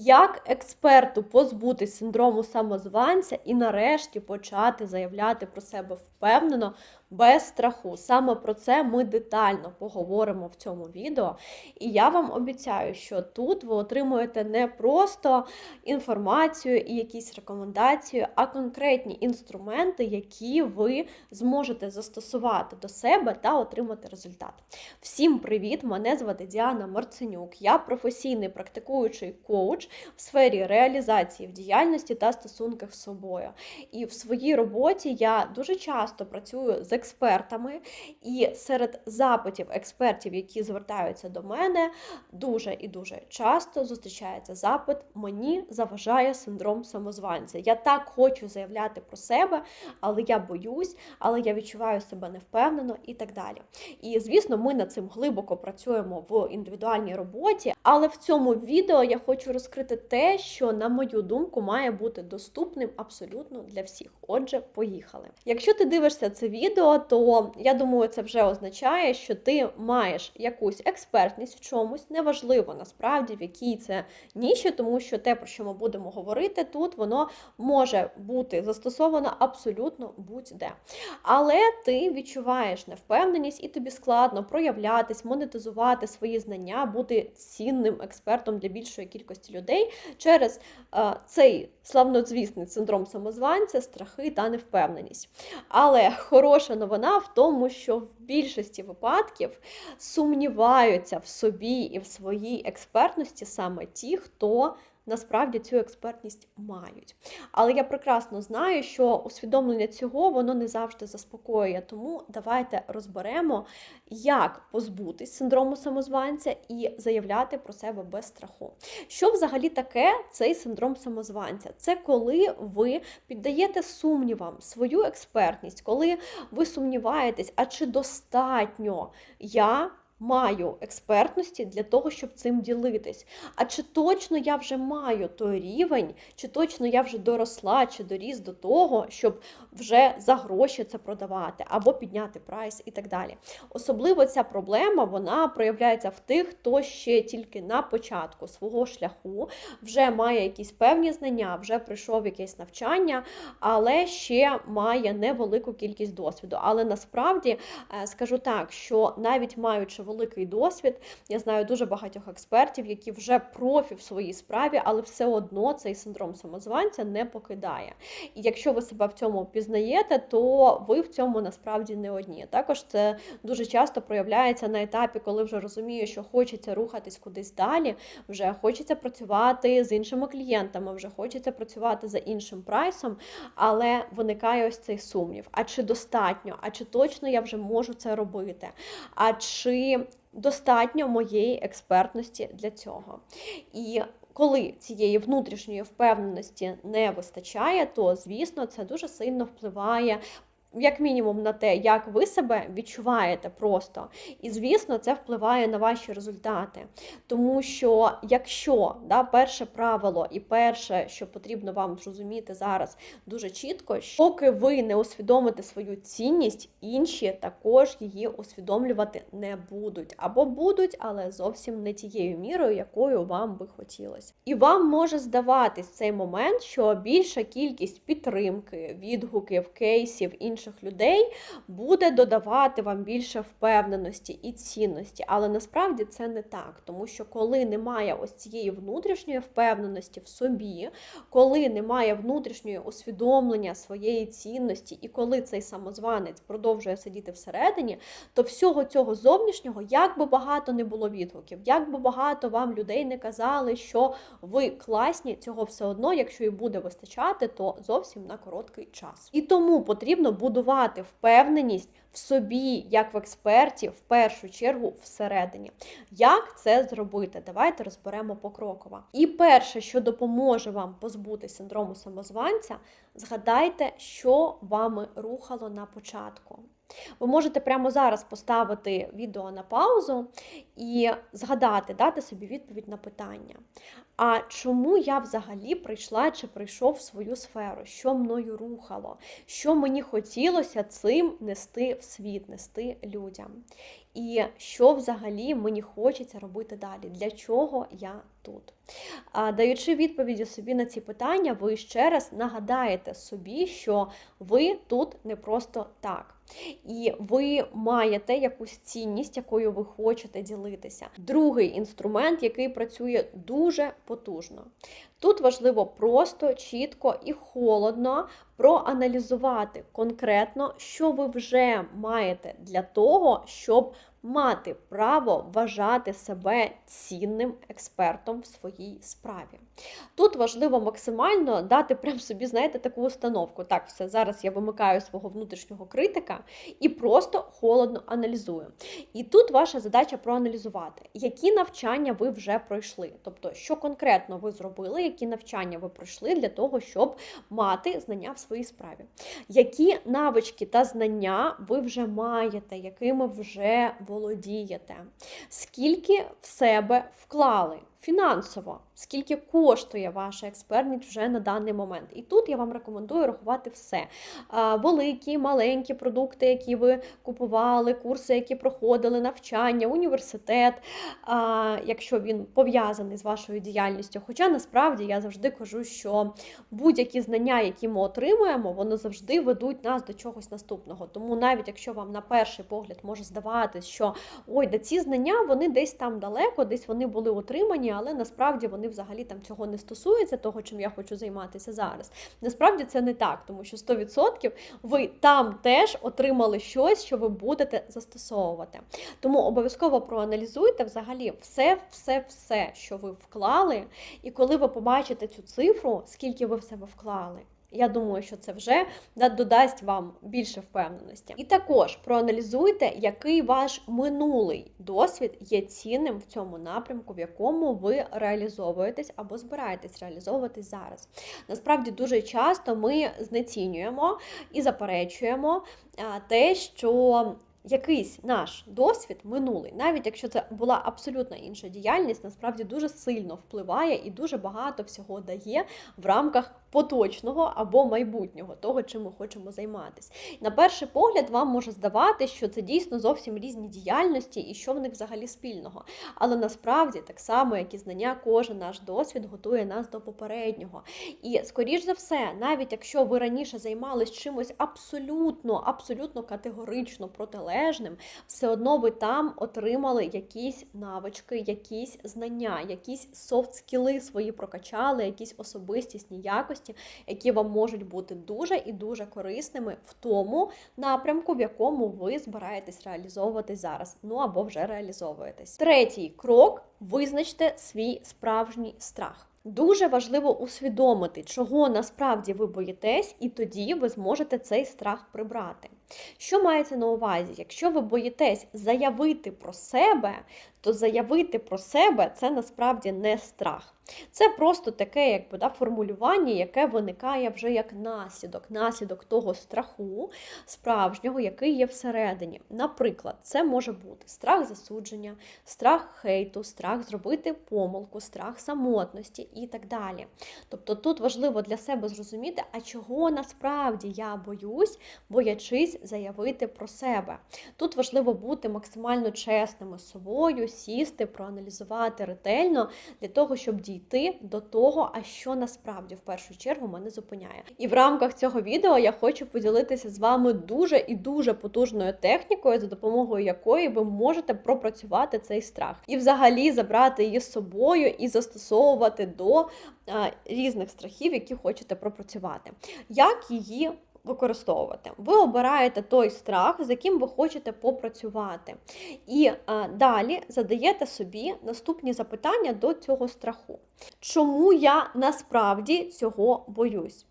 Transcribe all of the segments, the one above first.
Як експерту позбутись синдрому самозванця і нарешті почати заявляти про себе впевнено, без страху. Саме про це ми детально поговоримо в цьому відео. І я вам обіцяю, що тут ви отримуєте не просто інформацію і якісь рекомендації, а конкретні інструменти, які ви зможете застосувати до себе та отримати результат. Всім привіт! Мене звати Діана Марценюк. Я професійний практикуючий коуч в сфері реалізації в діяльності та стосунках з собою. І в своїй роботі я дуже часто працюю з експертами, і серед запитів експертів, які звертаються до мене, дуже і дуже часто зустрічається запит: мені заважає синдром самозванця. Я так хочу заявляти про себе, але я боюсь, але я відчуваю себе невпевнено і так далі. І звісно, ми над цим глибоко працюємо в індивідуальній роботі. Але в цьому відео я хочу розкрити те, що, на мою думку, має бути доступним абсолютно для всіх. Отже, поїхали. Якщо ти дивишся це відео, то я думаю, це вже означає, що ти маєш якусь експертність в чомусь, неважливо насправді в якій це ніші, тому що те, про що ми будемо говорити тут, воно може бути застосовано абсолютно будь-де. Але ти відчуваєш невпевненість, і тобі складно проявлятись, монетизувати свої знання, бути цінним експертом для більшої кількості людей через е, цей славнозвісний синдром самозванця, страхи та невпевненість. Але хороша новина в тому, що в більшості випадків сумніваються в собі і в своїй експертності саме ті, хто насправді цю експертність мають. Але я прекрасно знаю, що усвідомлення цього воно не завжди заспокоює. Тому давайте розберемо, як позбутись синдрому самозванця і заявляти про себе без страху. Що взагалі таке цей синдром самозванця? Це коли ви піддаєте сумнівам свою експертність, коли ви сумніваєтесь, а чи достатньо я маю експертності для того, щоб цим ділитись. А чи точно я вже маю той рівень, чи точно я вже доросла, чи доріс до того, щоб вже за гроші це продавати, або підняти прайс і так далі. Особливо ця проблема вона проявляється в тих, хто ще тільки на початку свого шляху вже має якісь певні знання, вже пройшов якесь навчання, але ще має невелику кількість досвіду. Але насправді е, скажу так, що навіть маючи великий досвід. Я знаю дуже багатьох експертів, які вже профі в своїй справі, але все одно цей синдром самозванця не покидає. І якщо ви себе в цьому пізнаєте, то ви в цьому насправді не одні. Також це дуже часто проявляється на етапі, коли вже розумію, що хочеться рухатись кудись далі, вже хочеться працювати з іншими клієнтами, вже хочеться працювати за іншим прайсом, але виникає ось цей сумнів: а чи достатньо, а чи точно я вже можу це робити? А чи достатньо моєї експертності для цього. І коли цієї внутрішньої впевненості не вистачає, то звісно це дуже сильно впливає як мінімум на те, як ви себе відчуваєте просто. І, звісно, це впливає на ваші результати. Тому що, якщо да, перше правило і перше, що потрібно вам зрозуміти зараз дуже чітко, що поки ви не усвідомите свою цінність, інші також її усвідомлювати не будуть. Або будуть, але зовсім не тією мірою, якою вам би хотілося. І вам може здаватись цей момент, що більша кількість підтримки, відгуків, кейсів, інших інших людей буде додавати вам більше впевненості і цінності. Але насправді це не так, тому що коли немає ось цієї внутрішньої впевненості в собі, коли немає внутрішньої усвідомлення своєї цінності, і коли цей самозванець продовжує сидіти всередині, то всього цього зовнішнього, як би багато не було відгуків, як би багато вам людей не казали, що ви класні, цього все одно, якщо і буде вистачати, то зовсім на короткий час. І тому потрібно будувати впевненість в собі, як в експерті, в першу чергу всередині. Як це зробити? Давайте розберемо покроково. І перше, що допоможе вам позбути синдрому самозванця, згадайте, що вами рухало на початку. Ви можете прямо зараз поставити відео на паузу і згадати, дати собі відповідь на питання. А чому я взагалі прийшла чи прийшов в свою сферу? Що мною рухало? Що мені хотілося цим нести в світ, нести людям? І що взагалі мені хочеться робити далі? Для чого я тут. Даючи відповіді собі на ці питання, ви ще раз нагадаєте собі, що ви тут не просто так. І ви маєте якусь цінність, якою ви хочете ділитися. Другий інструмент, який працює дуже потужно. Тут важливо просто, чітко і холодно проаналізувати конкретно, що ви вже маєте для того, щоб мати право вважати себе цінним експертом в своїй справі. Тут важливо максимально дати прям собі, знаєте, таку установку. Так, все, зараз я вимикаю свого внутрішнього критика і просто холодно аналізую. І тут ваша задача проаналізувати, які навчання ви вже пройшли. Тобто, що конкретно ви зробили, які навчання ви пройшли для того, щоб мати знання в своїй справі. Які навички та знання ви вже маєте, якими вже володієте, скільки в себе вклали фінансово, скільки коштує ваша експертність вже на даний момент. І тут я вам рекомендую рахувати все. Великі, маленькі продукти, які ви купували, курси, які проходили, навчання, університет, якщо він пов'язаний з вашою діяльністю. Хоча насправді я завжди кажу, що будь-які знання, які ми отримуємо, вони завжди ведуть нас до чогось наступного. Тому навіть якщо вам на перший погляд може здаватись, що ой, да ці знання вони десь там далеко, десь вони були отримані, але насправді вони взагалі там цього не стосуються, того, чим я хочу займатися зараз. Насправді це не так, тому що 100% ви там теж отримали щось, що ви будете застосовувати. Тому обов'язково проаналізуйте взагалі все, все, все, що ви вклали, і коли ви побачите цю цифру, скільки ви в себе вклали. Я думаю, що це вже додасть вам більше впевненості. І також проаналізуйте, який ваш минулий досвід є цінним в цьому напрямку, в якому ви реалізовуєтесь або збираєтесь реалізовуватись зараз. Насправді дуже часто ми знецінюємо і заперечуємо те, що якийсь наш досвід минулий, навіть якщо це була абсолютно інша діяльність, насправді дуже сильно впливає і дуже багато всього дає в рамках поточного або майбутнього, того, чим ми хочемо займатися. На перший погляд, вам може здавати, що це дійсно зовсім різні діяльності і що в них взагалі спільного. Але насправді, так само, як і знання, кожен наш досвід готує нас до попереднього. І, скоріш за все, навіть якщо ви раніше займалися чимось абсолютно, абсолютно категорично протилежним, все одно ви там отримали якісь навички, якісь знання, якісь софт-скіли свої прокачали, якісь особистісні якості якості, які вам можуть бути дуже і дуже корисними в тому напрямку, в якому ви збираєтесь реалізовуватись зараз. Ну або вже реалізовуєтесь. Третій крок визначте свій справжній страх. Дуже важливо усвідомити, чого насправді ви боїтесь, і тоді ви зможете цей страх прибрати. Що мається на увазі? Якщо ви боїтесь заявити про себе, то заявити про себе це насправді не страх. Це просто таке, якби да, формулювання, яке виникає вже як наслідок, наслідок того страху справжнього, який є всередині. Наприклад, це може бути страх засудження, страх хейту, страх зробити помилку, страх самотності і так далі. Тобто тут важливо для себе зрозуміти, а чого насправді я боюсь, боячись заявити про себе. Тут важливо бути максимально чесними з собою, сісти, проаналізувати ретельно для того, щоб дійти до того, а що насправді в першу чергу мене зупиняє. І в рамках цього відео я хочу поділитися з вами дуже і дуже потужною технікою, за допомогою якої ви можете пропрацювати цей страх і взагалі забрати її з собою і застосовувати до різних страхів, які хочете пропрацювати. Як її використовувати. Ви обираєте той страх, з яким ви хочете попрацювати. І а, далі задаєте собі наступні запитання до цього страху. Чому я насправді цього боюсь?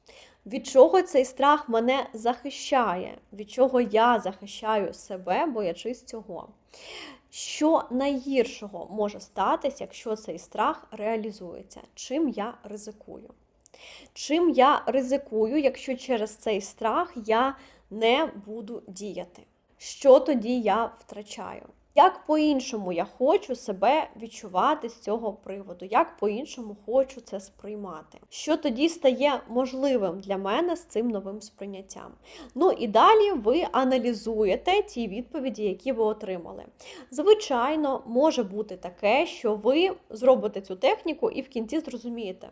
Від чого цей страх мене захищає? Від чого я захищаю себе, боячись цього? Що найгіршого може статися, якщо цей страх реалізується? Чим я ризикую? Чим я ризикую, якщо через цей страх я не буду діяти? Що тоді я втрачаю? Як по-іншому я хочу себе відчувати з цього приводу, як по-іншому хочу це сприймати. Що тоді стає можливим для мене з цим новим сприйняттям? Ну і далі ви аналізуєте ті відповіді, які ви отримали. Звичайно, може бути таке, що ви зробите цю техніку і в кінці зрозумієте,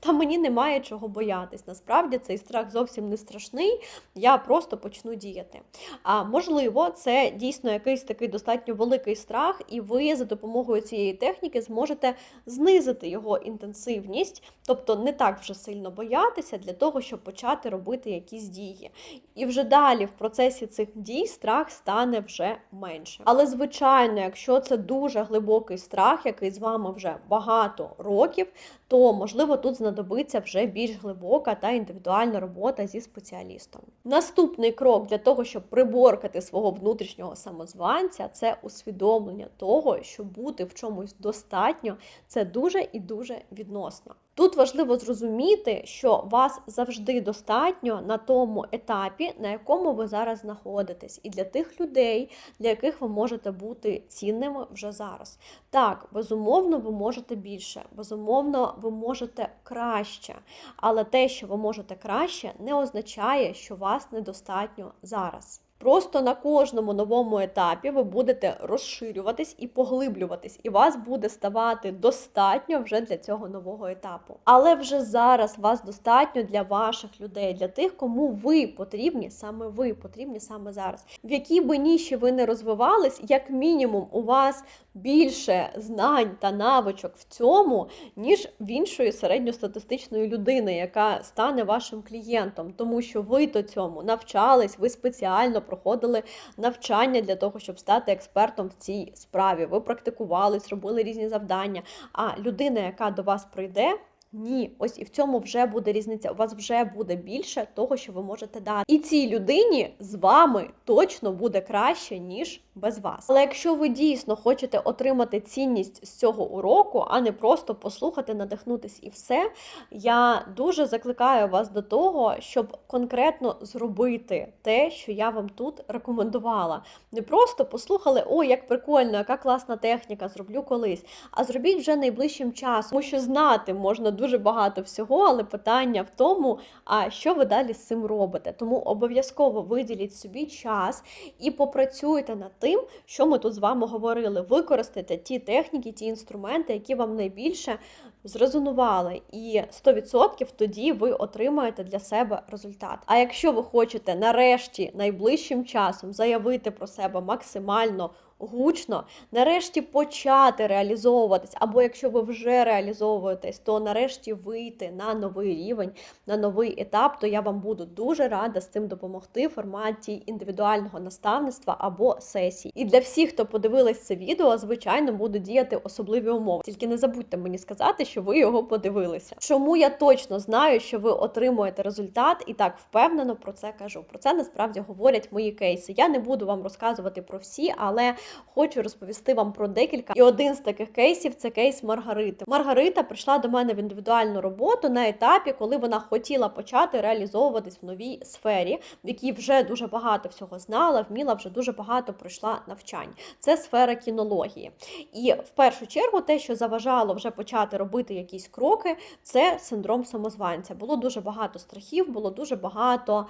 та мені немає чого боятись. Насправді цей страх зовсім не страшний, я просто почну діяти. А можливо, це дійсно якийсь такий достатньо великий страх, і ви за допомогою цієї техніки зможете знизити його інтенсивність, тобто не так вже сильно боятися для того, щоб почати робити якісь дії. І вже далі в процесі цих дій страх стане вже менше. Але, звичайно, якщо це дуже глибокий страх, який з вами вже багато років, то можливо тут знадобиться вже більш глибока та індивідуальна робота зі спеціалістом. Наступний крок для того, щоб приборкати свого внутрішнього самозванця, це усвідомлення того, що бути в чомусь достатньо це дуже і дуже відносно. Тут важливо зрозуміти, що вас завжди достатньо на тому етапі, на якому ви зараз знаходитесь, і для тих людей, для яких ви можете бути цінними вже зараз. Так, безумовно, ви можете більше, безумовно, ви можете краще, але те, що ви можете краще, не означає, що вас недостатньо зараз. Просто на кожному новому етапі ви будете розширюватись і поглиблюватись, і вас буде ставати достатньо вже для цього нового етапу. Але вже зараз вас достатньо для ваших людей, для тих, кому ви потрібні, саме ви потрібні саме зараз. В якій би ніші ви не розвивались, як мінімум, у вас більше знань та навичок в цьому, ніж в іншої середньостатистичної людини, яка стане вашим клієнтом, тому що ви до цьому навчались, ви спеціально проходили навчання для того, щоб стати експертом в цій справі. Ви практикувались, робили різні завдання. А людина, яка до вас прийде. Ні, ось і в цьому вже буде різниця. У вас вже буде більше того, що ви можете дати. І цій людині з вами точно буде краще, ніж без вас. Але якщо ви дійсно хочете отримати цінність з цього уроку, а не просто послухати, надихнутись і все, я дуже закликаю вас до того, щоб конкретно зробити те, що я вам тут рекомендувала. Не просто послухали, ой, як прикольно, яка класна техніка, зроблю колись. А зробіть вже найближчим часом, тому що знати можна дуже багато всього, але питання в тому, а що ви далі з цим робите. Тому обов'язково виділіть собі час і попрацюйте над тим, що ми тут з вами говорили. Використайте ті техніки, ті інструменти, які вам найбільше зрезонували, і 100% тоді ви отримаєте для себе результат. А якщо ви хочете нарешті найближчим часом заявити про себе максимально гучно, нарешті почати реалізовуватись, або якщо ви вже реалізовуєтесь, то нарешті вийти на новий рівень, на новий етап, то я вам буду дуже рада з цим допомогти в форматі індивідуального наставництва або сесій. І для всіх, хто подивилась це відео, звичайно, буду діяти особливі умови. Тільки не забудьте мені сказати, що ви його подивилися. Чому я точно знаю, що ви отримуєте результат і так впевнено про це кажу. Про це насправді говорять мої кейси. Я не буду вам розказувати про всі, але хочу розповісти вам про декілька. І один з таких кейсів це кейс Маргарити. Маргарита прийшла до мене в індивідуальну роботу на етапі, коли вона хотіла почати реалізовуватись в новій сфері, в якій вже дуже багато всього знала, вміла, вже дуже багато пройшла навчань. Це сфера кінології. І в першу чергу, те, що заважало вже почати робити якісь кроки, це синдром самозванця. Було дуже багато страхів, було дуже багато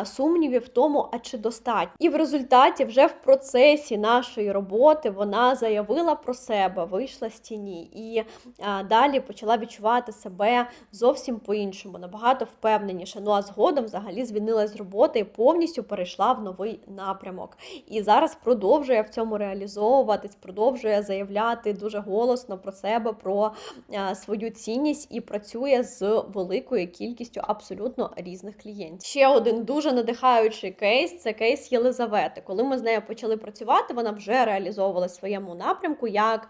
е, сумнівів в тому, а чи достатньо. І в результаті, вже в процесі нашої роботи, вона заявила про себе, вийшла з тіні і а, далі почала відчувати себе зовсім по-іншому, набагато впевненіше. Ну а згодом взагалі звільнилась з роботи і повністю перейшла в новий напрямок. І зараз продовжує в цьому реалізовуватись, продовжує заявляти дуже голосно про себе, про свою цінність і працює з великою кількістю абсолютно різних клієнтів. Ще один дуже надихаючий кейс це кейс Єлизавети. Коли ми з нею почали працювати, вона вже реалізовувала в своєму напрямку як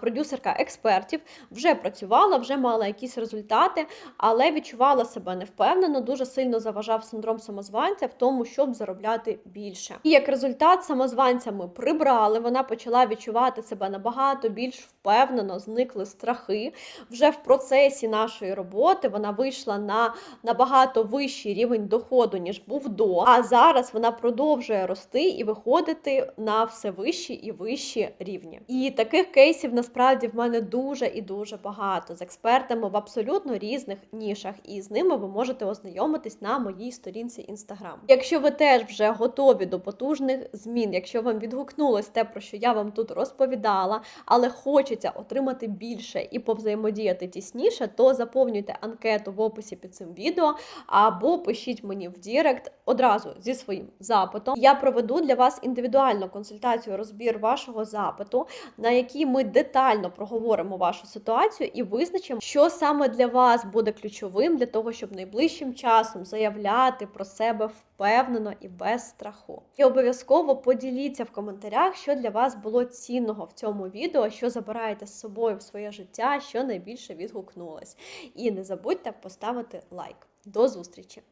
продюсерка експертів, вже працювала, вже мала якісь результати, але відчувала себе невпевнено, дуже сильно заважав синдром самозванця в тому, щоб заробляти більше. І як результат, самозванця ми прибрали, вона почала відчувати себе набагато більш впевнено, зникли страхи. Вже в процесі нашої роботи вона вийшла на набагато вищий рівень доходу, ніж був до. А зараз вона продовжує рости і виходити на все вищі і вищі рівні. І таких кейсів насправді в мене дуже і дуже багато з експертами в абсолютно різних нішах, і з ними ви можете ознайомитись на моїй сторінці Instagram. Якщо ви теж вже готові до потужних змін, якщо вам відгукнулось те, про що я вам тут розповідала, але хочеться отримати більше і повзаємодіяти тісніше, то заповнюйте анкету в описі під цим відео або пишіть мені в Дірект одразу зі своїм запитом. Я проведу для вас індивідуальну консультацію, розбір вашого запиту, на якій ми детально проговоримо вашу ситуацію і визначимо, що саме для вас буде ключовим для того, щоб найближчим часом заявляти про себе впевнено і без страху. І обов'язково поділіться в коментарях, що для вас було цінного в цьому відео, що забираєте з собою в своє життя, що найбільше відгукнулось. І не забудьте поставити лайк. До зустрічі!